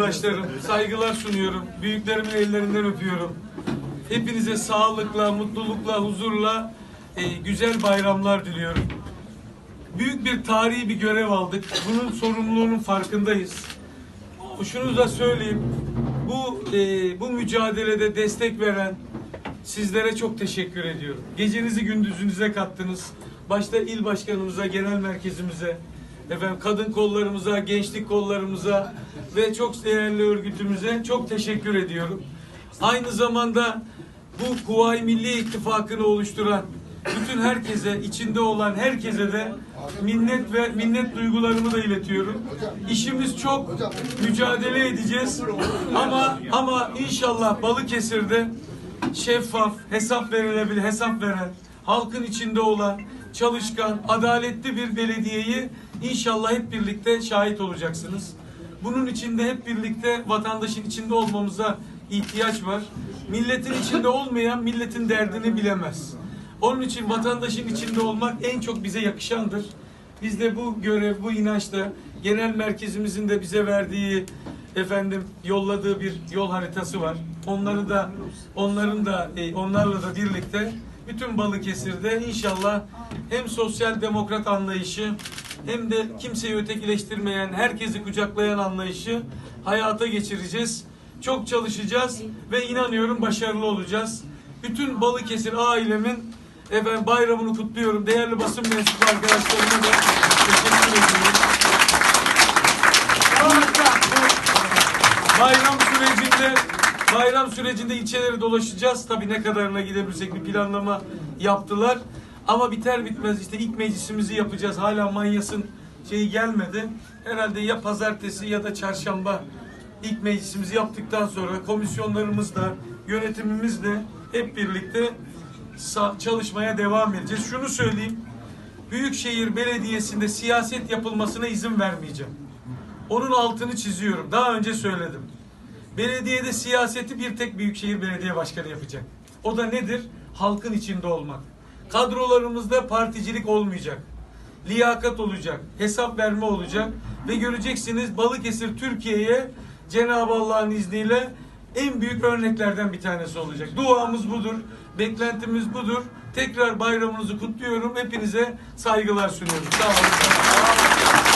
arkadaşlarım, saygılar sunuyorum. Büyüklerimin ellerinden öpüyorum. Hepinize sağlıkla, mutlulukla, huzurla e, güzel bayramlar diliyorum. Büyük bir tarihi bir görev aldık. Bunun sorumluluğunun farkındayız. Şunu da söyleyeyim. Bu e, bu mücadelede destek veren sizlere çok teşekkür ediyorum. Gecenizi gündüzünüze kattınız. Başta il başkanımıza, genel merkezimize, efendim kadın kollarımıza, gençlik kollarımıza ve çok değerli örgütümüze çok teşekkür ediyorum. Aynı zamanda bu Kuvayi Milli İttifakı'nı oluşturan bütün herkese, içinde olan herkese de minnet ve minnet duygularımı da iletiyorum. İşimiz çok, mücadele edeceğiz. Ama ama inşallah Balıkesir'de şeffaf, hesap verilebilir, hesap veren, halkın içinde olan, çalışkan, adaletli bir belediyeyi inşallah hep birlikte şahit olacaksınız. Bunun için de hep birlikte vatandaşın içinde olmamıza ihtiyaç var. Milletin içinde olmayan milletin derdini bilemez. Onun için vatandaşın içinde olmak en çok bize yakışandır. Biz de bu görev, bu inançla genel merkezimizin de bize verdiği efendim yolladığı bir yol haritası var. Onları da onların da e, onlarla da birlikte bütün Balıkesir'de inşallah hem sosyal demokrat anlayışı hem de kimseyi ötekileştirmeyen, herkesi kucaklayan anlayışı hayata geçireceğiz. Çok çalışacağız ve inanıyorum başarılı olacağız. Bütün Balıkesir ailemin efendim bayramını kutluyorum. Değerli basın mensubu arkadaşlarıma da teşekkür ediyorum. Bayram sürecinde bayram sürecinde ilçeleri dolaşacağız. Tabii ne kadarına gidebilirsek bir planlama yaptılar. Ama biter bitmez işte ilk meclisimizi yapacağız. Hala Manyas'ın şeyi gelmedi. Herhalde ya pazartesi ya da çarşamba ilk meclisimizi yaptıktan sonra komisyonlarımızla, yönetimimizle hep birlikte çalışmaya devam edeceğiz. Şunu söyleyeyim. Büyükşehir Belediyesi'nde siyaset yapılmasına izin vermeyeceğim. Onun altını çiziyorum. Daha önce söyledim. Belediyede siyaseti bir tek Büyükşehir Belediye Başkanı yapacak. O da nedir? Halkın içinde olmak. Kadrolarımızda particilik olmayacak. Liyakat olacak. Hesap verme olacak. Ve göreceksiniz Balıkesir Türkiye'ye Cenab-ı Allah'ın izniyle en büyük örneklerden bir tanesi olacak. Duamız budur. Beklentimiz budur. Tekrar bayramınızı kutluyorum. Hepinize saygılar sunuyorum. Sağ olun.